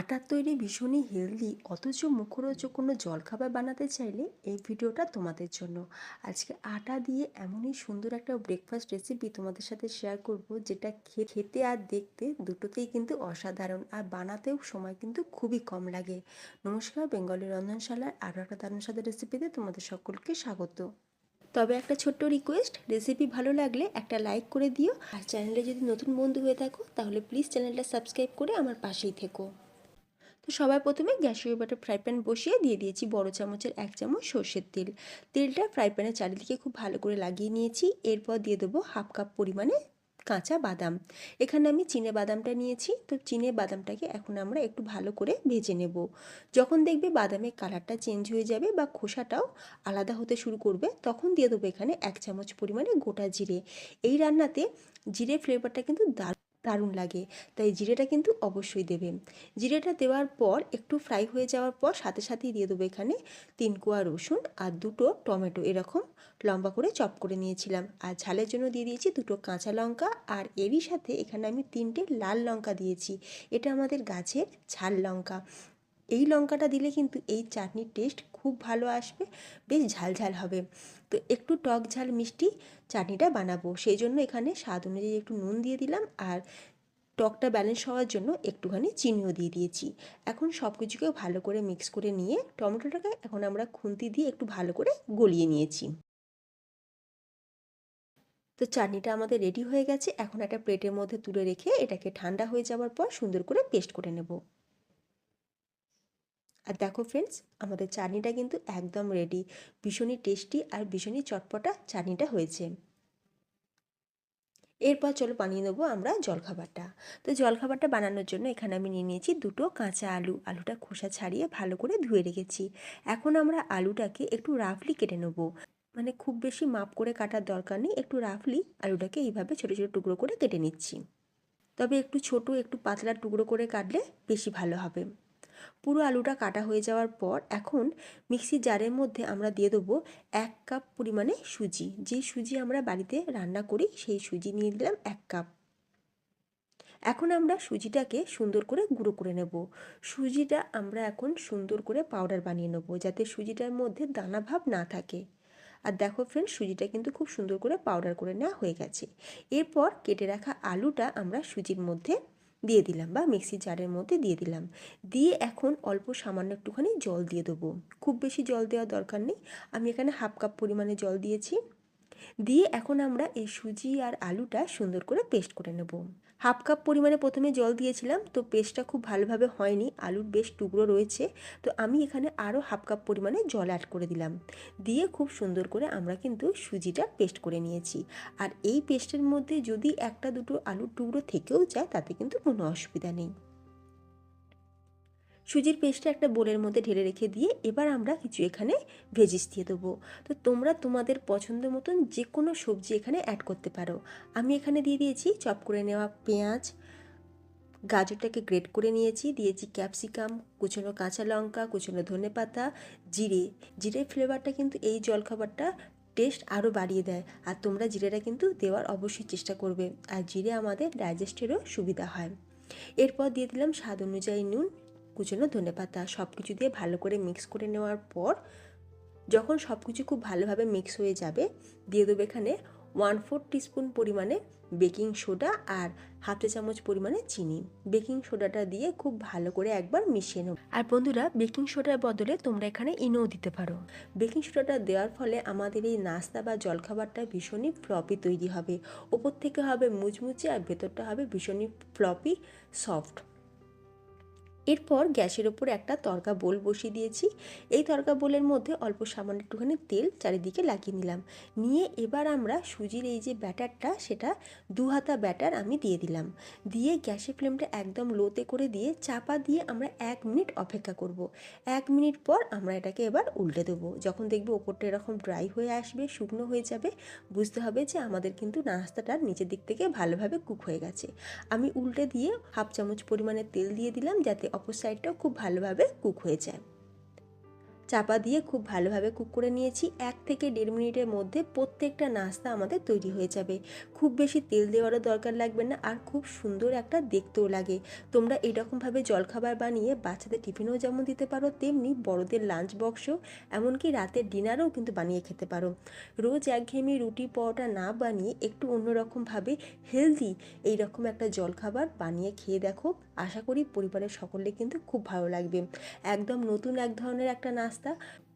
আটার তৈরি ভীষণই হেলদি অথচ মুখরোচক কোনো জলখাবার বানাতে চাইলে এই ভিডিওটা তোমাদের জন্য। আজকে আটা দিয়ে এমনই সুন্দর একটা ব্রেকফাস্ট রেসিপি তোমাদের সাথে শেয়ার করব, যেটা খেতে আর দেখতে দুটোতেই কিন্তু অসাধারণ, আর বানাতেও সময় কিন্তু খুবই কম লাগে। নমস্কার, বেঙ্গলি রন্ধনশালার আরও একটা দারুণ সাদা রেসিপিতে তোমাদের সকলকে স্বাগত। তবে একটা ছোট্ট রিকোয়েস্ট রেসিপি ভালো লাগলে একটা লাইক করে দিও, আর চ্যানেলে যদি নতুন বন্ধু হয়ে থাকো, তাহলে প্লিজ চ্যানেলটা সাবস্ক্রাইব করে আমার পাশেই থেকো। তো সবার প্রথমে গ্যাসের উপরে ফ্রাই প্যান বসিয়ে দিয়ে দিয়েছি বড় চামচের এক চামচ সর্ষের তেল। তেলটা ফ্রাই প্যানের চারিদিকে খুব ভালো করে লাগিয়ে নিয়েছি। এরপর দিয়ে দেবো হাফ কাপ পরিমাণে কাঁচা বাদাম। এখানে আমি চিনে বাদামটা নিয়েছি। তো চিনে বাদামটাকে এখন আমরা একটু ভালো করে ভেজে নেব। যখন দেখবে বাদামের কালারটা চেঞ্জ হয়ে যাবে বা খোসাটাও আলাদা হতে শুরু করবে, তখন দিয়ে দেবো এখানে এক চামচ পরিমাণে গোটা জিরে। এই রান্নাতে জিরে ফ্লেভারটা কিন্তু দারুণ দারুণ লাগে। তাই জিরেটা কিন্তু অবশ্যই দেবে। জিরেটা দেওয়ার পর একটু ফ্রাই হয়ে যাওয়ার পর সাথে সাথেই দিয়ে দেবো এখানে তিন কোয়া রসুন আর দুটো টমেটো। এরকম লম্বা করে চপ করে নিয়েছিলাম। আর ঝালের জন্য দিয়ে দিয়েছি দুটো কাঁচা লঙ্কা আর এরই সাথে এখানে আমি তিনটে লাল লঙ্কা দিয়েছি। এটা আমাদের গাছের ঝাল লঙ্কা। এই লঙ্কাটা দিলে কিন্তু এই চাটনির টেস্ট খুব ভালো আসবে, বেশ ঝাল ঝাল হবে। তো একটু টক ঝাল মিষ্টি চাটনিটা বানাবো। সেই জন্য এখানে স্বাদ অনুযায়ী একটু নুন দিয়ে দিলাম আর টকটা ব্যালেন্স হওয়ার জন্য একটুখানি চিনিও দিয়ে দিয়েছি। এখন সব কিছুকে ভালো করে মিক্স করে নিয়ে টমেটোটাকে এখন আমরা খুন্তি দিয়ে একটু ভালো করে গলিয়ে নিয়েছি। তো চাটনিটা আমাদের রেডি হয়ে গেছে। এখন একটা প্লেটের মধ্যে তুলে রেখে এটাকে ঠান্ডা হয়ে যাওয়ার পর সুন্দর করে পেস্ট করে নেব। আর দেখো ফ্রেন্ডস আমাদের চাটনিটা কিন্তু একদম রেডি ভীষণই টেস্টি আর ভীষণই চটপটা চাটনিটা হয়েছে। এরপর চলো বানিয়ে নেব আমরা জলখাবারটা। তো জলখাবারটা বানানোর জন্য এখানে আমি নিয়ে নিয়েছি দুটো কাঁচা আলু। আলুটা খোসা ছাড়িয়ে ভালো করে ধুয়ে রেখেছি। এখন আমরা আলুটাকে একটু রাফলি কেটে নেব। মানে খুব বেশি মাপ করে কাটার দরকার নেই, একটু রাফলি আলুটাকে এইভাবে ছোটো ছোটো টুকরো করে কেটে নিচ্ছি। তবে একটু ছোট, একটু পাতলা টুকরো করে কাটলে বেশি ভালো হবে। পুরো আলুটা কাটা হয়ে যাওয়ার পর এখন মিক্সি জারের মধ্যে আমরা দিয়ে দেবো এক কাপ পরিমাণে সুজি। যে সুজি আমরা বাড়িতে রান্না করি, সেই সুজি নিয়ে দিলাম এক কাপ। এখন আমরা সুজিটাকে সুন্দর করে গুঁড়ো করে নেব। সুজিটা আমরা এখন সুন্দর করে পাউডার বানিয়ে নেব, যাতে সুজিটার মধ্যে দানা ভাব না থাকে। আর দেখো ফ্রেন্ড সুজিটা কিন্তু খুব সুন্দর করে পাউডার করে নেওয়া হয়ে গেছে। এরপর কেটে রাখা আলুটা আমরা সুজির মধ্যে দিয়ে দিলাম বা মিক্সি জারের মধ্যে দিয়ে দিলাম। দিয়ে এখন অল্প সামান্য একটুখানি জল দিয়ে দেবো। খুব বেশি জল দেওয়ার দরকার নেই। আমি এখানে হাফ কাপ পরিমাণে জল দিয়েছি। দিয়ে এখন আমরা এই সুজি আর আলুটা সুন্দর করে পেস্ট করে নেব। হাফ কাপ পরিমাণে প্রথমে জল দিয়েছিলাম, তো পেস্টটা খুব ভালোভাবে হয়নি, আলুর বেশ টুকরো রয়েছে, তো আমি এখানে আরও হাফ কাপ পরিমাণে জল অ্যাড করে দিলাম। দিয়ে খুব সুন্দর করে আমরা কিন্তু সুজিটা পেস্ট করে নিয়েছি। আর এই পেস্টের মধ্যে যদি একটা দুটো আলুর টুকরো থেকেও যায়, তাতে কিন্তু কোনো অসুবিধা নেই। সুজির পেস্টটা একটা বোলের মধ্যে ঢেলে রেখে দিয়ে এবার আমরা কিছু এখানে ভেজিস দিয়ে দেবো। তো তোমরা তোমাদের পছন্দ মতন যে কোনো সবজি এখানে অ্যাড করতে পারো। আমি এখানে দিয়ে দিয়েছি চপ করে নেওয়া পেঁয়াজ, গাজরটাকে গ্রেট করে নিয়েছি, দিয়েছি ক্যাপসিকাম কুচনো কাঁচা লঙ্কা, কুচনো ধনে পাতা, জিরে। জিরের ফ্লেভারটা কিন্তু এই জলখাবারটা টেস্ট আরও বাড়িয়ে দেয় আর তোমরা জিরেটা কিন্তু দেওয়ার অবশ্যই চেষ্টা করবে। আর জিরে আমাদের ডাইজেস্টেরও সুবিধা হয়। এরপর দিয়ে দিলাম স্বাদ অনুযায়ী নুন কুচনো ধনে পাতা সব কিছু দিয়ে ভালো করে মিক্স করে নেওয়ার পর যখন সব কিছু খুব ভালোভাবে মিক্স হয়ে যাবে, দিয়ে দেবো এখানে ওয়ান ফোর টিস্পুন পরিমাণে বেকিং সোডা আর হাফ চা চামচ পরিমাণে চিনি। বেকিং সোডাটা দিয়ে খুব ভালো করে একবার মিশিয়ে নেব। আর বন্ধুরা বেকিং সোডার বদলে তোমরা এখানে ইনোও দিতে পারো। বেকিং সোডাটা দেওয়ার ফলে আমাদের এই নাস্তা বা জলখাবারটা ভীষণই ফ্লপি তৈরি হবে। ওপর থেকে হবে মুচমুচে আর ভেতরটা হবে ভীষণই ফ্লপি সফট এরপর গ্যাসের ওপর একটা তরকা বোল বসিয়ে দিয়েছি। এই তরকা বোলের মধ্যে অল্প সামান্য একটুখানি তেল চারিদিকে লাগিয়ে নিলাম। নিয়ে এবার আমরা সুজির এই যে ব্যাটারটা, সেটা দু হাতা ব্যাটার আমি দিয়ে দিলাম। দিয়ে গ্যাসের ফ্লেমটা একদম লোতে করে দিয়ে চাপা দিয়ে আমরা এক মিনিট অপেক্ষা করব। এক মিনিট পর আমরা এটাকে এবার উল্টে দেবো। যখন দেখবে ওপরটা এরকম ড্রাই হয়ে আসবে, শুকনো হয়ে যাবে, বুঝতে হবে যে আমাদের কিন্তু নাস্তাটা নিচের দিক থেকে ভালোভাবে কুক হয়ে গেছে। আমি উল্টে দিয়ে হাফ চামচ পরিমাণে তেল দিয়ে দিলাম যাতে অপর সাইডটাও খুব ভালোভাবে কুক হয়ে যায়। চাপা দিয়ে খুব ভালোভাবে কুক করে নিয়েছি। এক থেকে দেড় মিনিটের মধ্যে প্রত্যেকটা নাস্তা আমাদের তৈরি হয়ে যাবে। খুব বেশি তেল দেওয়ারও দরকার লাগবে না আর খুব সুন্দর একটা দেখতেও লাগে। তোমরা এরকমভাবে জলখাবার বানিয়ে বাচ্চাদের টিফিনেও যেমন দিতে পারো, তেমনি বড়দের লাঞ্চ বক্সও, এমনকি রাতের ডিনারও কিন্তু বানিয়ে খেতে পারো। রোজ একঘেয়েমি রুটি, পরোটা না বানিয়ে একটু অন্যরকমভাবে হেলদি এইরকম একটা জলখাবার বানিয়ে খেয়ে দেখো। আশা করি পরিবারের সকলে কিন্তু খুব ভালো লাগবে। একদম নতুন এক ধরনের একটা নাস্তা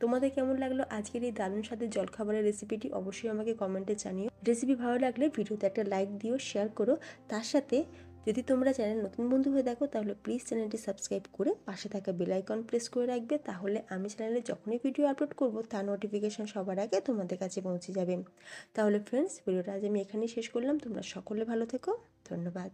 তোমাদের কেমন লাগল আজকের এই দারুণ সাথে জলখাবারের রেসিপিটি অবশ্যই আমাকে কমেন্টে জানিও। রেসিপি ভালো লাগলে ভিডিওতে একটা লাইক দিও শেয়ার করো। তার সাথে যদি তোমরা চ্যানেল নতুন বন্ধু হয়ে দেখো, তাহলে প্লিজ চ্যানেলটি সাবস্ক্রাইব করে পাশে থাকা বেল আইকন প্রেস করে রাখবে। তাহলে আমি চ্যানেলে যখনই ভিডিও আপলোড করব, তার নোটিফিকেশন সবার আগে তোমাদের কাছে পৌঁছে যাবে। তাহলে ফ্রেন্ডস ভিডিওটা আজ আমি এখানেই শেষ করলাম। তোমরা সকলে ভালো থেকো। ধন্যবাদ।